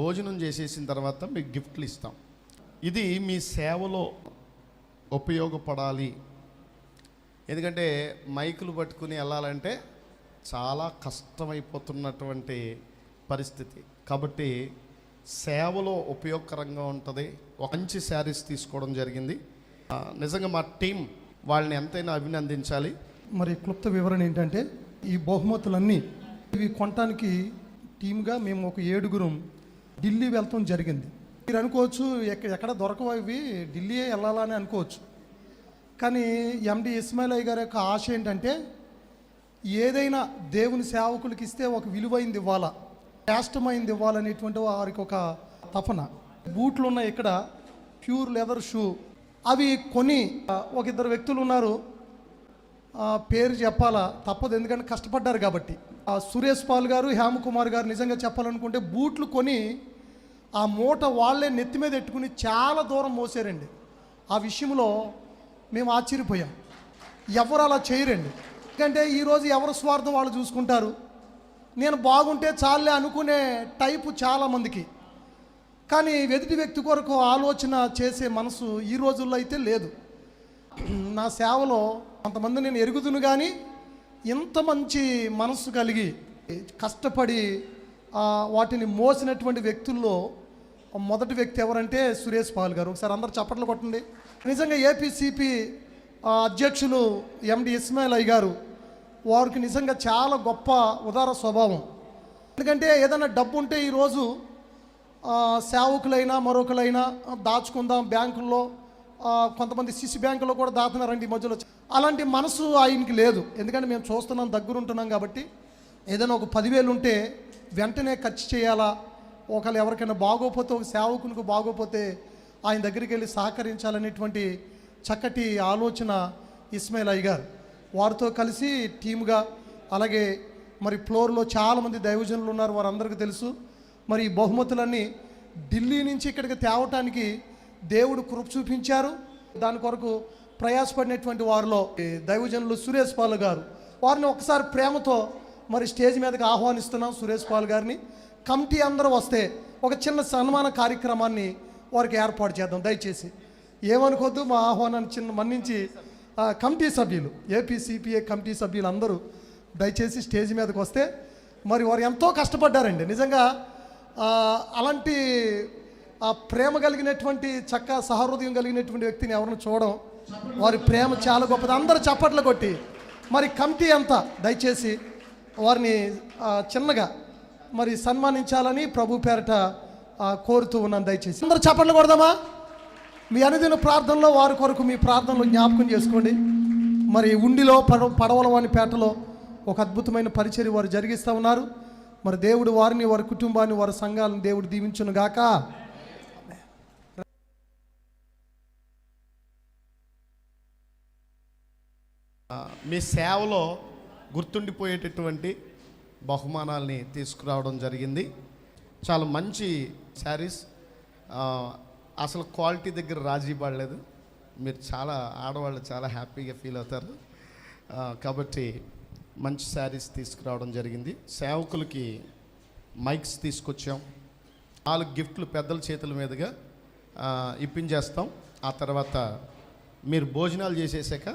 భోజనం చేసేసిన తర్వాత మీకు గిఫ్ట్లు ఇస్తాం. ఇది మీ సేవలో ఉపయోగపడాలి. ఎందుకంటే మైకులు పట్టుకుని వెళ్ళాలంటే చాలా కష్టమైపోతున్నటువంటి పరిస్థితి. కాబట్టి సేవలో ఉపయోగకరంగా ఉంటుంది. ఒక మంచి శారీస్ తీసుకోవడం జరిగింది. నిజంగా మా టీం వాళ్ళని ఎంతైనా అభినందించాలి. మరి క్లుప్త వివరణ ఏంటంటే ఈ బహుమతులన్నీ ఇవి కొనటానికి టీమ్గా మేము ఒక ఏడుగురం ఢిల్లీ వెళ్తాం జరిగింది. మీరు అనుకోవచ్చు ఎక్కడ ఎక్కడ దొరకవు ఇవి ఢిల్లీయే వెళ్ళాలని అనుకోవచ్చు. కానీ ఎండి ఇస్మాయిల్ అయ్య గారి యొక్క ఆశ ఏంటంటే ఏదైనా దేవుని సేవకులకి ఇస్తే ఒక విలువైంది ఇవ్వాలా శ్రేష్టమైంది ఇవ్వాలనేటువంటి వారికి ఒక తపన. బూట్లు ఉన్నాయి ఇక్కడ ప్యూర్ లెదర్ షూ. అవి కొని ఒక ఇద్దరు వ్యక్తులు ఉన్నారు. ఆ, పేరు చెప్పాలా? తప్పదు ఎందుకంటే కష్టపడ్డారు కాబట్టి. ఆ సురేష్ పాల్ గారు హేమకుమార్ గారు నిజంగా చెప్పాలనుకుంటే బూట్లు కొని ఆ మూట వాళ్ళే నెత్తి మీద ఎట్టుకుని చాలా దూరం మోసారండి. ఆ విషయంలో మేము ఆశ్చర్యపోయాం. ఎవరు అలా చేయరండి? ఎందుకంటే ఈరోజు ఎవరు స్వార్థం వాళ్ళు చూసుకుంటారు? నేను బాగుంటే చాలే అనుకునే టైపు చాలామందికి కానీ ఎదుటి వ్యక్తి కొరకు ఆలోచన చేసే మనసు ఈ రోజుల్లో అయితే లేదు. నా సేవలో కొంతమంది నేను ఎరుగుదును కానీ ఇంత మంచి మనసు కలిగి కష్టపడి వాటిని మోసినటువంటి వ్యక్తుల్లో మొదటి వ్యక్తి ఎవరంటే సురేష్ పాల్ గారు. ఒకసారి అందరు చప్పట్లు కొట్టండి. నిజంగా ఏపీసీపీ అధ్యక్షులు ఎండి ఇస్మాయిల్ అయ్య గారు వారికి నిజంగా చాలా గొప్ప ఉదార స్వభావం. ఎందుకంటే ఏదైనా డబ్బు ఉంటే ఈరోజు సేవకులైనా మరొకలైనా దాచుకుందాం బ్యాంకుల్లో కొంతమంది సిసి బ్యాంకులో కూడా దాతున్నారండి ఈ మధ్యలో. అలాంటి మనసు ఆయనకి లేదు. ఎందుకంటే మేము చూస్తున్నాం దగ్గరుంటున్నాం కాబట్టి ఏదైనా ఒక పదివేలు ఉంటే వెంటనే ఖర్చు చేయాలా? ఒకళ్ళు ఎవరికైనా బాగోపోతే ఒక సేవకునికి బాగోపోతే ఆయన దగ్గరికి వెళ్ళి సహకరించాలనేటువంటి చక్కటి ఆలోచన ఇస్మాయిల్ అయ్య గారు. వారితో కలిసి టీముగా అలాగే మరి ఫ్లోర్లో చాలామంది దైవజనులు ఉన్నారు వారందరికీ తెలుసు. మరి ఈ బహుమతులన్నీ ఢిల్లీ నుంచి ఇక్కడికి తేవటానికి దేవుడు కృప చూపించారు. దాని కొరకు ప్రయాసపడినటువంటి వారిలో ఈ దైవజనులు సురేష్ పాల్ గారు. వారిని ఒకసారి ప్రేమతో మరి స్టేజ్ మీదకి ఆహ్వానిస్తున్నాం సురేష్ పాల్ గారిని. కమిటీ అందరూ వస్తే ఒక చిన్న సన్మాన కార్యక్రమాన్ని వారికి ఏర్పాటు చేద్దాం. దయచేసి ఏమనుకోద్దు మా ఆహ్వానాన్ని చిన్న మన్నించి కమిటీ సభ్యులు ఏపీసీపీఏ కమిటీ సభ్యులు అందరూ దయచేసి స్టేజ్ మీదకి వస్తే మరి వారు ఎంతో కష్టపడ్డారండి. నిజంగా అలాంటి ఆ ప్రేమ కలిగినటువంటి చక్క సహృదయం కలిగినటువంటి వ్యక్తిని ఎవరిని చూడడం వారి ప్రేమ చాలా గొప్పది. అందరూ చప్పట్లు కొట్టి మరి కమిటీ అంతా దయచేసి వారిని చిన్నగా మరి సన్మానించాలని ప్రభు పేరట కోరుతూ ఉన్నాను దయచేసి. అందరూ చప్పట్లు కొడదామా? మీ అనుదిన ప్రార్థనలో వారి కొరకు మీ ప్రార్థనలు జ్ఞాపకం చేసుకోండి. మరి ఉండిలో పడ పడవలవాని పేటలో ఒక అద్భుతమైన పరిచర్య వారు జరిగిస్తూ ఉన్నారు. మరి దేవుడు వారిని వారి కుటుంబాన్ని వారి సంఘాలను దేవుడు దీవించును గాక. మీ సేవలో గుర్తుండిపోయేటటువంటి బహుమానాల్ని తీసుకురావడం జరిగింది. చాలా మంచి శారీస్. అసలు క్వాలిటీ దగ్గర రాజీ పడలేదు. మీరు చాలా ఆడవాళ్ళు చాలా హ్యాపీగా ఫీల్ అవుతారు. కాబట్టి మంచి శారీస్ తీసుకురావడం జరిగింది. సేవకులకి మైక్స్ తీసుకొచ్చాం. నాలుగు గిఫ్ట్లు పెద్దల చేతుల మీదుగా ఇప్పించేస్తాం. ఆ తర్వాత మీరు భోజనాలు చేసేసాక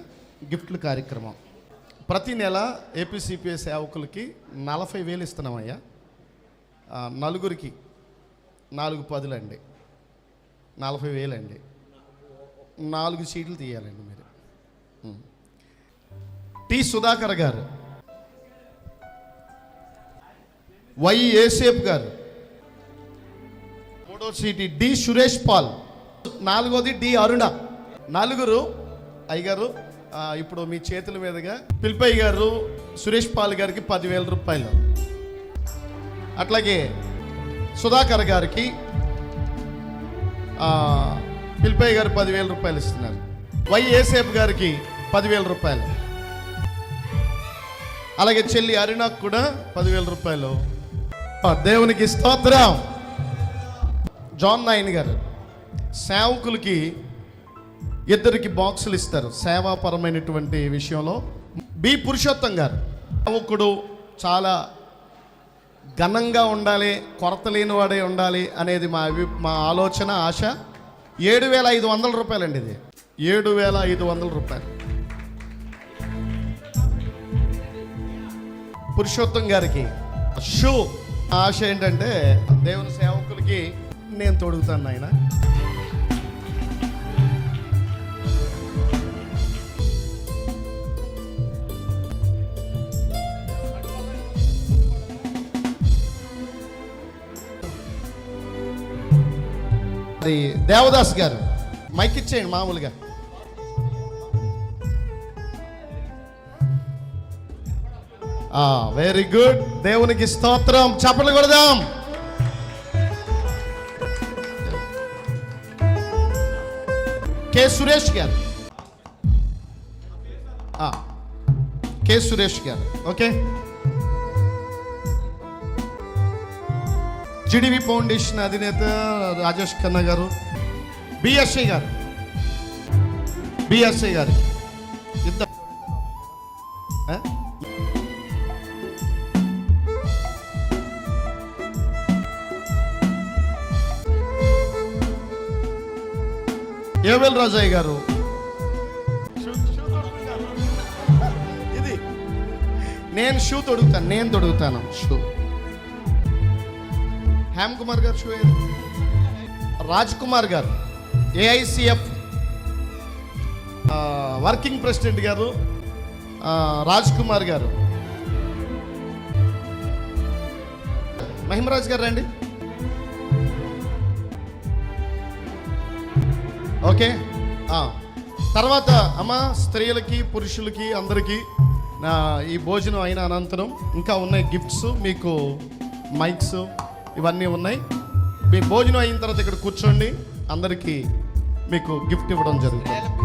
గిఫ్ట్ల కార్యక్రమం. ప్రతి నెల ఏపీసీపీఏ సేవకులకి నలభై వేలు ఇస్తున్నామయ్యా. నలుగురికి నాలుగు పదులండి. నలభై వేలండి. నాలుగు సీట్లు తీయాలండి మీరు. టి సుధాకర్ గారు. వై ఏసేఫ్ గారు. మూడో సీటి డి సురేష్ పాల్. నాలుగోది డి అరుణ. నలుగురు అయ్యగారు ఇప్పుడు మీ చేతుల మీదుగా పిల్పయ్య గారు సురేష్ పాల్ గారికి పదివేల రూపాయలు. అట్లాగే సుధాకర్ గారికి పిల్పయ్య గారు పదివేల రూపాయలు ఇస్తున్నారు. వై ఏసేపు గారికి పదివేల రూపాయలు. అలాగే చెల్లి అరుణాకు కూడా పదివేల రూపాయలు. దేవునికి స్తోత్రం. జాన్ నాయన్ గారు సేవకులకి ఇద్దరికి బాక్సులు ఇస్తారు సేవాపరమైనటువంటి విషయంలో. బి పురుషోత్తం గారు. సేవకుడు చాలా ఘనంగా ఉండాలి కొరత లేనివాడే ఉండాలి అనేది మా అభి మా ఆలోచన ఆశ. ఏడు వేల ఐదు వందల రూపాయలండి ఇది. ఏడు వేల ఐదు వందల రూపాయలు. పురుషోత్తం గారికి షూ. ఆశ ఏంటంటే దేవుని సేవకులకి నేను తొడుగుతాను ఆయన అది దేవదాస్ గారు. మైక్ ఇచ్చేయండి మామూలుగా. వెరీ గుడ్ దేవునికి స్తోత్రం. చప్పట్లు కొడదాం. కె సురేష్ గారు. కె సురేష్ గారు. ఓకే. జిడివి ఫౌండేషన్ అధినేత రాజేష్ ఖన్నా గారు బిఎస్ఐ గారు. బిఎస్ఐ గారు. ఇద్దరు ఏవెల్ రాజయ్య గారు. ఇది. నేను షూ తొడుగుతాను నేను తొడుగుతాను. షూ. హేమ్ కుమార్ గారు షూ ఏది? రాజ్ కుమార్ గారు. ఏఐసిఎఫ్. వర్కింగ్ ప్రెసిడెంట్ గారు. రాజ్ కుమార్ గారు. మహిమరాజ్ గారు రండి. ఓకే. తర్వాత అమ్మ స్త్రీలకి పురుషులకి అందరికీ నా ఈ భోజనం అయిన అనంతరం ఇంకా ఉన్నాయి గిఫ్ట్స్ మీకు మైక్స్ ఇవన్నీ ఉన్నాయి. మీ భోజనం అయిన తర్వాత ఇక్కడ కూర్చోండి. అందరికీ మీకు గిఫ్ట్ ఇవ్వడం జరుగుతుంది.